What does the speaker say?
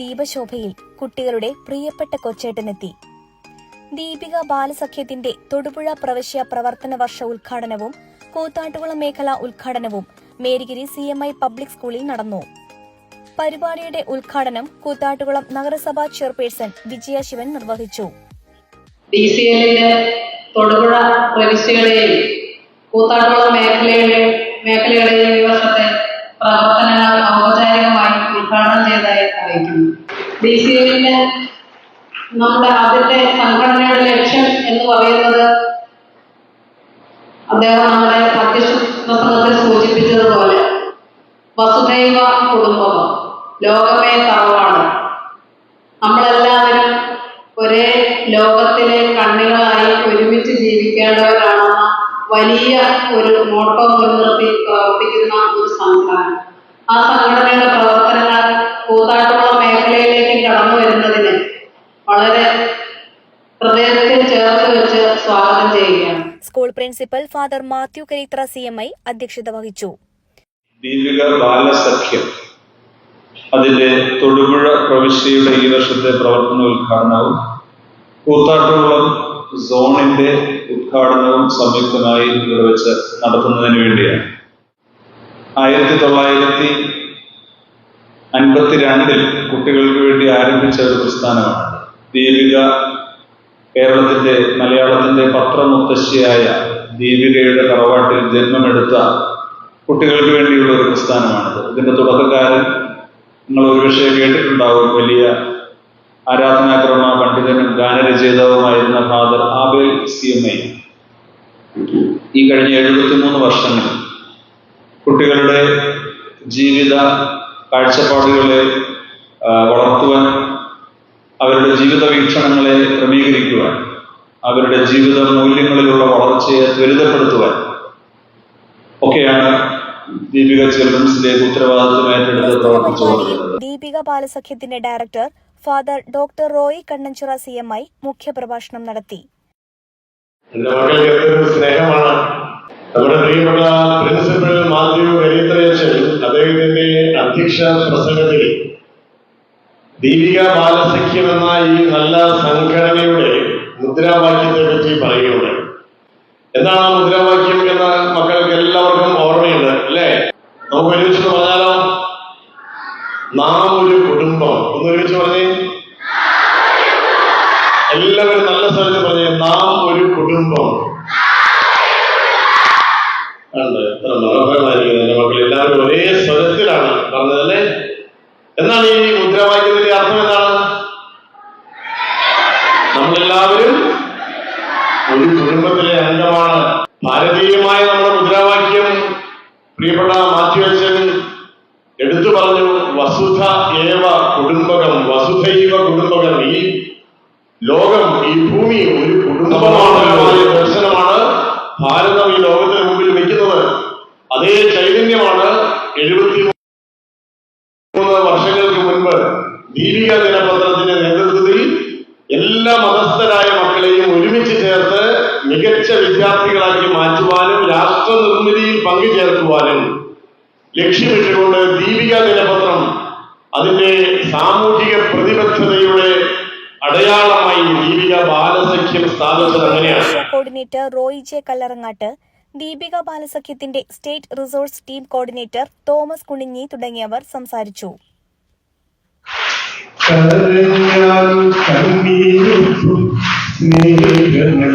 ദീപശോഭയിൽ കുട്ടികളുടെ പ്രിയപ്പെട്ട കൊച്ചേട്ടനെത്തി. ദീപിക ബാലസഖ്യത്തിന്റെ തൊടുപുഴ പ്രവശ്യ പ്രവർത്തന വർഷ ഉദ്ഘാടനവും കൂത്താട്ടുകുളം മേഖല ഉദ്ഘാടനവും Marygiri C M I public സ്കൂളിൽ നടന്നു. പരിപാടിയുടെ ഉദ്ഘാടനം കൂത്താട്ടുകുളം നഗരസഭാ ചെയർപേഴ്സൺ വിജയ ശിവൻ നിർവഹിച്ചു തൊടുപുഴ പ്രവിശ്യകളെയും കൂത്താട്ടുകുളം മേഖലയുടെ മേഖലകളിലെ ഈ പ്രവർത്തനങ്ങൾ ഉദ്ഘാടനം ചെയ്തതായി അറിയിക്കുന്നു. ഡി സി നമ്മുടെ ആദ്യത്തെ സംഘടനയുടെ ലക്ഷ്യം എന്ന് പറയുന്നത് അദ്ദേഹം നമ്മുടെ പ്രസംഗത്തിൽ സൂചിപ്പിച്ചതുപോലെ വസുദൈവ കുടുംബം ലോകമേ തറവാണ് നമ്മളെല്ലാവരും ഒരേ ലോകത്തിലെ കണ്ണികളായി ഒരുമിച്ച് ജീവിക്കേണ്ടവരാണെന്ന വലിയ ഒരു മോട്ടോ മുൻനിർത്തി പ്രവർത്തിക്കുന്ന ഒരു സംഘടന. ആ സംഘടനയുടെ വളരെ ഹൃദയത്തിൽ ചേർത്ത് വെച്ച് സ്വാഗതം ചെയ്യുകയാണ്. School principal father Mathew Kareethra C M I അധ്യക്ഷത വഹിച്ചു. ദീപിക ബാലസഖ്യം. അതിന്റെ തൊടുപുഴ പ്രവിശ്യയുടെ ഈ വർഷത്തെ പ്രവർത്തന ഉദ്ഘാടനവും കൂത്താട്ടുകുളം സോണിന്റെ ഉദ്ഘാടനവും സംയുക്തമായി നിർവഹിച്ച് വെച്ച് നടത്തുന്നതിന് വേണ്ടിയാണ്. ആയിരത്തി തൊള്ളായിരത്തി അൻപത്തിരണ്ടിൽ കുട്ടികൾക്ക് വേണ്ടി ആരംഭിച്ച ഒരു പ്രസ്ഥാനമാണ്. ദീപിക കേരളത്തിന്റെ മലയാളത്തിന്റെ പത്രമുത്തശ്ശിയായ ദീപികയുടെ തറവാട്ടിൽ ജന്മമെടുത്ത കുട്ടികൾക്ക് വേണ്ടിയുള്ള ഒരു പ്രസ്ഥാനമാണിത്. ഇതിന്റെ തുടക്കക്കാരൻ നിങ്ങൾ ഒരുപക്ഷെ കേട്ടിട്ടുണ്ടാവും. വലിയ ആരാധനാക്രമ പണ്ഡിതനും ഗാനരചയിതാവുമായിരുന്ന father Abel C M I. ഈ കഴിഞ്ഞ എഴുപത്തിമൂന്ന് വർഷങ്ങൾ കുട്ടികളുടെ ജീവിത കാഴ്ചപ്പാടുകളെ ജീവിത മൂല്യങ്ങളിലുള്ള വളർച്ചയെ ത്വരിതപ്പെടുത്തുവാൻ ഒക്കെയാണ് ദീപിക ചിൽഡ്രൻസിലേക്ക് ഉത്തരവാദിത്വം ഏറ്റെടുത്ത് പ്രവർത്തിച്ചു കൊണ്ടിരുന്നത്. Deepika ബാലസഖ്യത്തിന്റെ director father doctor Roy Kannanchira C M I മുഖ്യപ്രഭാഷണം നടത്തി. സ്നേഹമാണ്. നമ്മുടെ പ്രിയപ്പെട്ട പ്രിൻസിപ്പൽ മാത്യു കരിത്രയച്ചൻ അദ്ദേഹത്തിന്റെ അധ്യക്ഷ പ്രസംഗത്തിൽ ദീപിക ബാലസഖ്യം എന്ന ഈ നല്ല സംഘടനയുടെ മുദ്രാവാക്യത്തെ പറ്റി പറയുകയുണ്ട് എന്താണ് ആ മുദ്രാവാക്യം എന്ന മക്കൾക്ക് എല്ലാവർക്കും ഓർമ്മയുണ്ട് അല്ലേ? നമുക്ക് ഒരുമിച്ച് പറഞ്ഞാലോ? നാം ഒരു കുടുംബം. ഒന്ന് ഒരുമിച്ച് പറഞ്ഞേ. എല്ലാവരും നല്ല സ്ഥലത്ത് പറഞ്ഞേ നാം ഒരു കുടുംബം. ഉണ്ട് എത്ര മനോഹരമായിരിക്കുന്നു. എന്റെ മക്കൾ എല്ലാവരും ഒരേ സ്വരത്തിലാണ് പറഞ്ഞതല്ലേ എന്നാണ് ഈ മുദ്രാവാക്യത്തിന്റെ അർത്ഥം എന്താണ് നമ്മളെല്ലാവരും ഒരു കുടുംബത്തിലെ അംഗമാണ് ഭാരതീയമായ നമ്മുടെ മുദ്രാവാക്യം പ്രിയപ്പെട്ട മാറ്റിവെച്ചൻ എടുത്തു പറഞ്ഞു വസുധ ഏവ കുടുംബകം വസുധൈവ കുടുംബകം ഈ ലോകം ഈ ഭൂമി ഒരു കുടുംബമാണ്. ദർശനമാണ് ഭാരതം ഈ ലോകത്തിന് മുമ്പിൽ വെക്കുന്നത്. അതേ ചൈതന്യമാണ് എഴുപത്തി മൂന്ന് വർഷങ്ങൾക്ക് മുൻപ് ദീപിക ദിനപത്രത്തിന്റെ നേതൃത്വത്തിൽ എല്ലാ മതസ്ഥരായ മക്കളെയും ഒരുമിച്ച് ചേർത്ത് മികച്ച വിദ്യാർത്ഥികളാക്കി മാറ്റുവാനും രാഷ്ട്ര നിർമ്മിതിയിൽ പങ്കുചേർക്കുവാനും ലക്ഷ്യമിട്ടുകൊണ്ട് ദീപിക ദിനപത്രം അതിന്റെ സാമൂഹിക പ്രതിബദ്ധതയുടെ അടയാളമായി ദീപിക ബാലസഖ്യം സ്ഥാപിച്ചത് അങ്ങനെയാണ്. Coordinator Roy J Kallarangatt Deepika ബാലസഖ്യത്തിന്റെ state resource team coordinator Thomas Kuninji തുടങ്ങിയവർ സംസാരിച്ചു. കരഞ്ഞാൽ